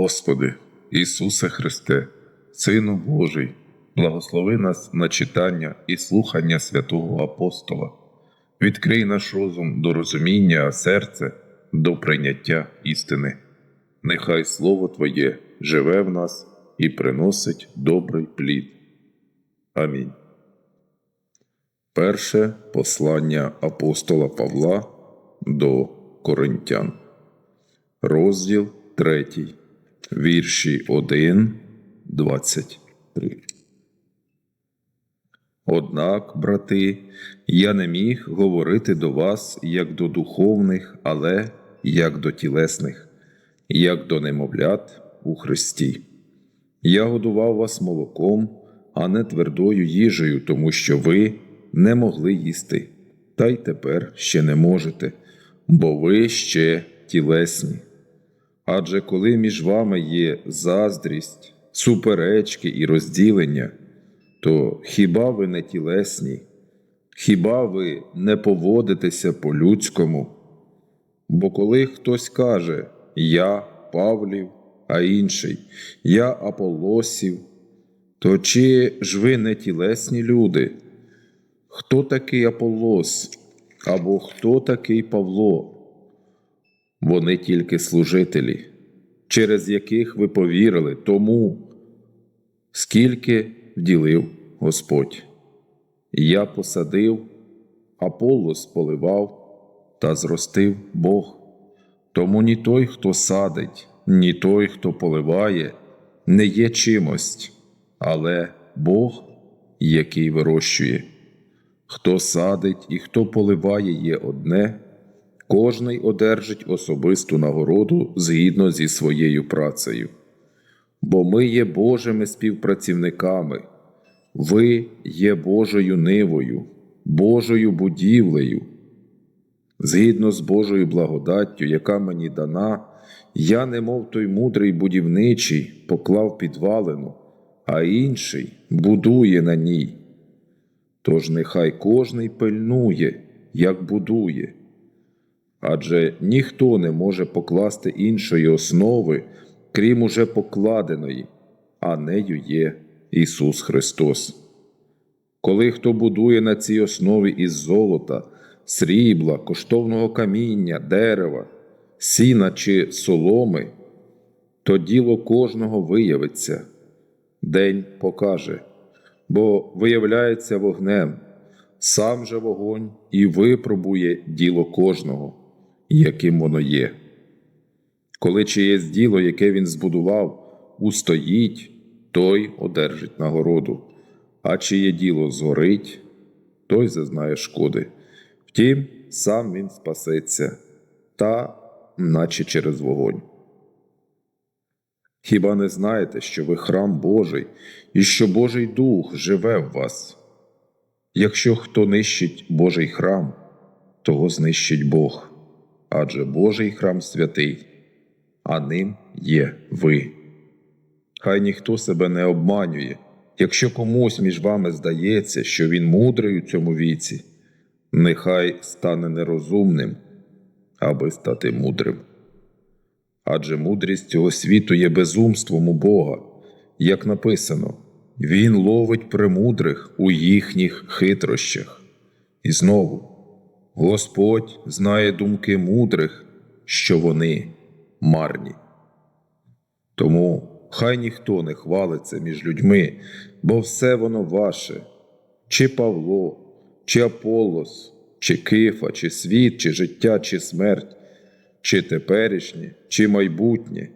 Господи, Ісусе Христе, Сину Божий, благослови нас на читання і слухання святого Апостола. Відкрий наш розум до розуміння, а серце до прийняття істини. Нехай Слово Твоє живе в нас і приносить добрий плід. Амінь. Перше послання апостола Павла до Коринтян, розділ 3, вірші 1, 23. Однак, брати, я не міг говорити до вас як до духовних, але як до тілесних, як до немовлят у Христі. Я годував вас молоком, а не твердою їжею, тому що ви не могли їсти, та й тепер ще не можете, бо ви ще тілесні. Адже коли між вами є заздрість, суперечки і розділення, то хіба ви не тілесні, хіба ви не поводитеся по-людському? Бо коли хтось каже Я Павлів, а інший Я Аполосів, то чи ж ви не тілесні люди? Хто такий Аполос або хто такий Павло? Вони тільки служителі, через яких ви повірили тому, скільки вділив Господь. Я посадив, Аполлос поливав та зростив Бог. Тому ні той, хто садить, ні той, хто поливає, не є чимось, але Бог, який вирощує. Хто садить і хто поливає є одне, кожний одержить особисту нагороду згідно зі своєю працею. Бо ми є Божими співпрацівниками, ви є Божою нивою, Божою будівлею. Згідно з Божою благодаттю, яка мені дана, я, немов той мудрий будівничий, поклав підвалину, а інший будує на ній. Тож нехай кожний пильнує, як будує. Адже ніхто не може покласти іншої основи, крім уже покладеної, а нею є Ісус Христос. Коли хто будує на цій основі із золота, срібла, коштовного каміння, дерева, сіна чи соломи, то діло кожного виявиться, день покаже, бо виявляється вогнем, сам же вогонь і випробує діло кожного, яким воно є. Коли чиєсь діло, яке він збудував, устоїть, той одержить нагороду, а чиє діло згорить, той зазнає шкоди. Втім, сам він спасеться, та наче через вогонь. Хіба не знаєте, що ви храм Божий і що Божий Дух живе в вас? Якщо хто нищить Божий храм, того знищить Бог, адже Божий храм святий, а ним є ви. Хай ніхто себе не обманює, якщо комусь між вами здається, що він мудрий у цьому віці, нехай стане нерозумним, аби стати мудрим. Адже мудрість цього світу є безумством у Бога, як написано, Він ловить премудрих у їхніх хитрощах. І знову Господь знає думки мудрих, що вони марні. Тому хай ніхто не хвалиться між людьми, бо все воно ваше, чи Павло, чи Аполлос, чи Кифа, чи світ, чи життя, чи смерть, чи теперішнє, чи майбутнє,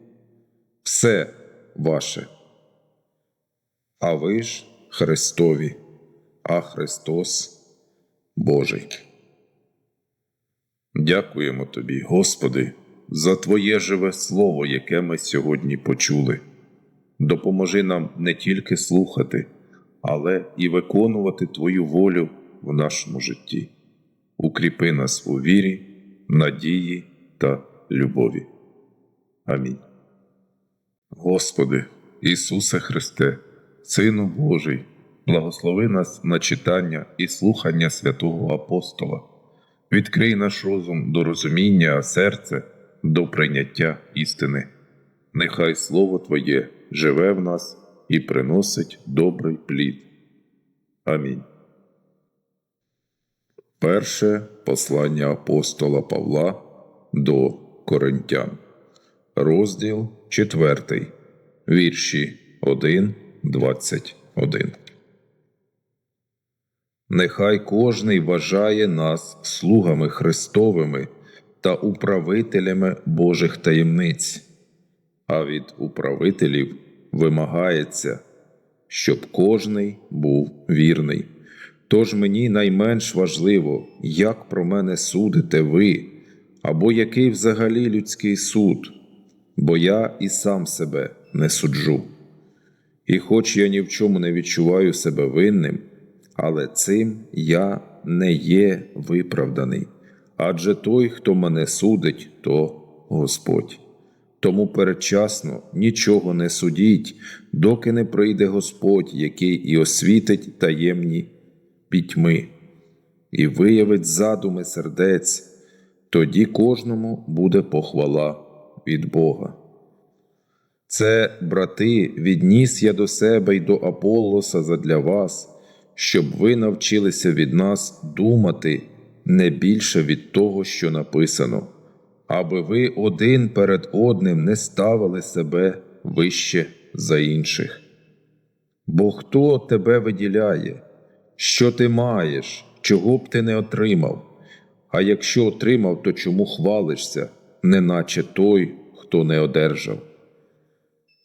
все ваше. А ви ж Христові, а Христос Божий. Дякуємо Тобі, Господи, за Твоє живе Слово, яке ми сьогодні почули. Допоможи нам не тільки слухати, але і виконувати Твою волю в нашому житті. Укріпи нас у вірі, надії та любові. Амінь. Господи, Ісусе Христе, Сину Божий, благослови нас на читання і слухання святого Апостола. Відкрий наш розум до розуміння, а серце до прийняття істини. Нехай Слово Твоє живе в нас і приносить добрий плід. Амінь. Перше послання апостола Павла до Коринтян, розділ 4, вірші 1, 21. Нехай кожний вважає нас слугами Христовими та управителями Божих таємниць, а від управителів вимагається, щоб кожний був вірний. Тож мені найменш важливо, як про мене судите ви, або який взагалі людський суд, бо я і сам себе не суджу. І хоч я ні в чому не відчуваю себе винним, але цим я не є виправданий, адже той, хто мене судить, то Господь. Тому передчасно нічого не судіть, доки не прийде Господь, який і освітить таємні пітьми, і виявить задуми сердець, тоді кожному буде похвала від Бога. Це, брати, відніс я до себе й до Аполлоса задля вас, щоб ви навчилися від нас думати не більше від того, що написано, аби ви один перед одним не ставили себе вище за інших. Бо хто тебе виділяє, що ти маєш, чого б ти не отримав? А якщо отримав, то чому хвалишся, неначе той, хто не одержав?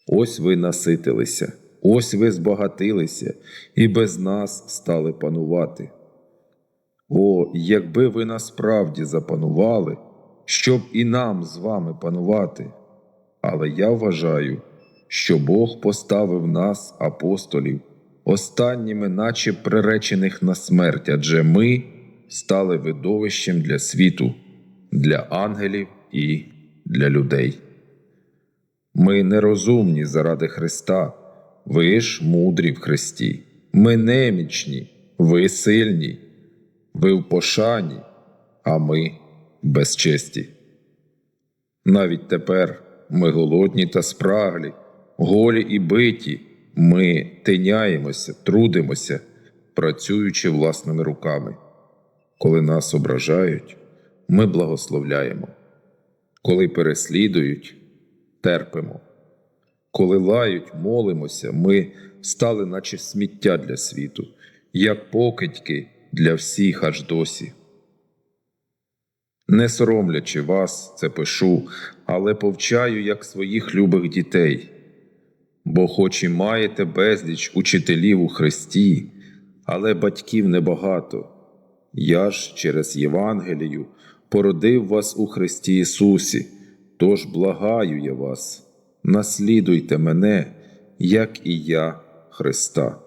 Ось ви наситилися, ось ви збагатилися і без нас стали панувати. О, якби ви насправді запанували, щоб і нам з вами панувати. Але я вважаю, що Бог поставив нас, апостолів, останніми, наче приречених на смерть, адже ми стали видовищем для світу, для ангелів і для людей. Ми нерозумні заради Христа, ви ж мудрі в Христі, ми немічні, ви сильні, ви в пошані, а ми безчесті. Навіть тепер ми голодні та спраглі, голі і биті, ми тиняємося, трудимося, працюючи власними руками. Коли нас ображають, ми благословляємо, коли переслідують, терпимо. Коли лають, молимося, ми стали, наче сміття для світу, як покидьки для всіх аж досі. Не соромлячи вас, це пишу, але повчаю як своїх любих дітей. Бо, хоч і маєте безліч учителів у Христі, але батьків небагато. Я ж через Євангелію породив вас у Христі Ісусі, тож благаю я вас, наслідуйте мене, як і я Христа.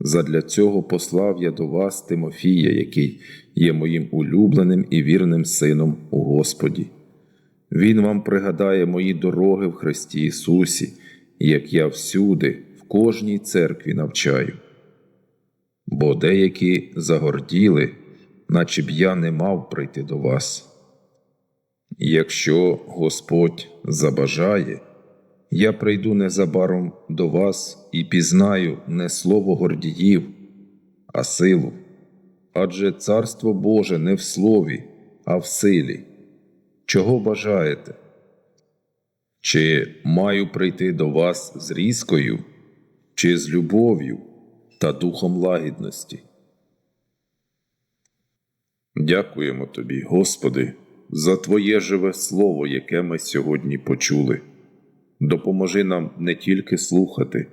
Задля цього послав я до вас Тимофія, який є моїм улюбленим і вірним сином у Господі. Він вам пригадає мої дороги в Христі Ісусі, як я всюди, в кожній церкві навчаю. Бо деякі загорділи, наче б я не мав прийти до вас. Якщо Господь забажає, я прийду незабаром до вас і пізнаю не слово гордіїв, а силу. Адже Царство Боже не в слові, а в силі. Чого бажаєте? Чи маю прийти до вас з різкою, чи з любов'ю та духом лагідності? Дякуємо Тобі, Господи, за Твоє живе Слово, яке ми сьогодні почули. Допоможи нам не тільки слухати,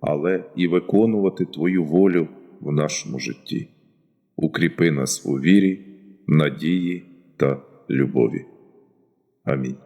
але і виконувати Твою волю в нашому житті. Укріпи нас у вірі, надії та любові. Амінь.